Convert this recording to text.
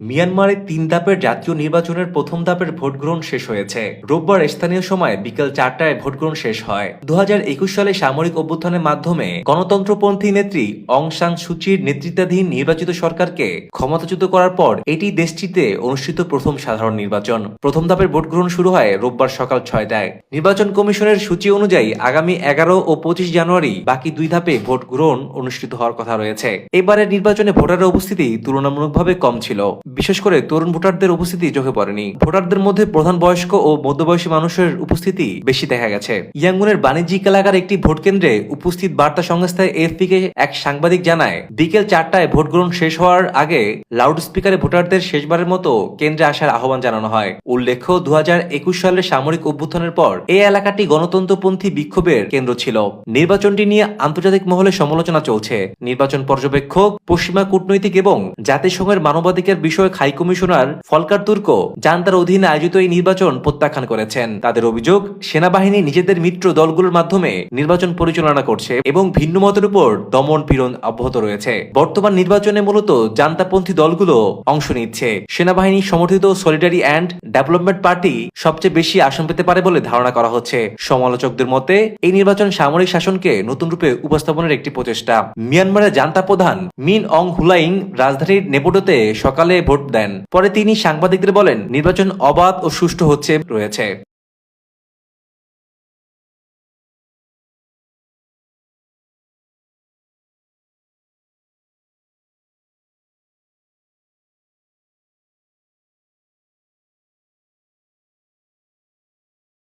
মিয়ানমারে তিন ধাপের জাতীয় নির্বাচনের প্রথম ধাপের ভোট গ্রহণ শেষ হয়েছে। রোববার স্থানীয় সময় বিকেল চারটায় ভোট গ্রহণ শেষ হয়। দু হাজার একুশ সালে সামরিক অভ্যুত্থানের মাধ্যমে গণতন্ত্রপন্থী নেত্রী অং সান সুচির নেতৃত্বাধীন নির্বাচিত সরকারকে ক্ষমতাচ্যুত করার পর এটি দেশটিতে অনুষ্ঠিত প্রথম সাধারণ নির্বাচন। প্রথম ধাপের ভোট গ্রহণ শুরু হয় রোববার সকাল ছয়টায়। নির্বাচন কমিশনের সূচি অনুযায়ী আগামী এগারো ও পঁচিশ জানুয়ারি বাকি দুই ধাপে ভোট গ্রহণ অনুষ্ঠিত হওয়ার কথা রয়েছে। এবারের নির্বাচনে ভোটারের উপস্থিতি তুলনামূলকভাবে কম ছিল। বিশেষ করে তরুণ ভোটারদের উপস্থিতি চোখে পড়েনি। ভোটারদের মধ্যে প্রধান বয়স্ক ও মধ্যবয়সী মানুষের উপস্থিতি বেশি দেখা গেছে। ইয়াঙ্গুনের বাণিজ্যিক এলাকার একটি ভোট কেন্দ্রে উপস্থিত বার্তা সংস্থা এএফপি কে এক সাংবাদিক জানায়, বিকেল চারটায় ভোট গ্রহণ শেষ হওয়ার আগে লাউড স্পিকারে ভোটারদের শেষবারের মতো কেন্দ্রে আসার আহ্বান জানানো হয়। উল্লেখ্য দু হাজার একুশ সালের সামরিক অভ্যুত্থানের পর এই এলাকাটি গণতন্ত্রপন্থী বিক্ষোভের কেন্দ্র ছিল। নির্বাচনটি নিয়ে আন্তর্জাতিক মহলে সমালোচনা চলছে। নির্বাচন পর্যবেক্ষক, পশ্চিমা কূটনৈতিক এবং জাতিসংঘের মানবাধিকার বিষয়ক হাই কমিশনার ফলকার তুর্ক জান্তার অধীনে আয়োজিত এই নির্বাচন প্রত্যাখ্যান করেছেন। তাদের অভিযোগ, সেনাবাহিনী নিজেদের মিত্র দলগুলোর মাধ্যমে নির্বাচন পরিচালনা করছে এবং ভিন্ন মতের উপর দমন পীড়ন অব্যাহত রয়েছে। বর্তমান নির্বাচনে মূলত জান্তাপন্থী দলগুলো অংশ নিচ্ছে। সেনাবাহিনী সমর্থিত সলিডারি অ্যান্ড ডেভেলপমেন্ট পার্টি সবচেয়ে বেশি আসন পেতে পারে বলে ধারণা করা হচ্ছে। সমালোচকদের মতে, এই নির্বাচন সামরিক শাসনকে নতুন রূপে উপস্থাপনের একটি প্রচেষ্টা। মিয়ানমারের জান্তা প্রধান মিন অং হুলাইং রাজধানীর নেপোটোতে সকালে ভোট দেন। পরে তিনি সাংবাদিকদের বলেন নির্বাচন অবাধ ও সুষ্ঠু হচ্ছে রয়েছে।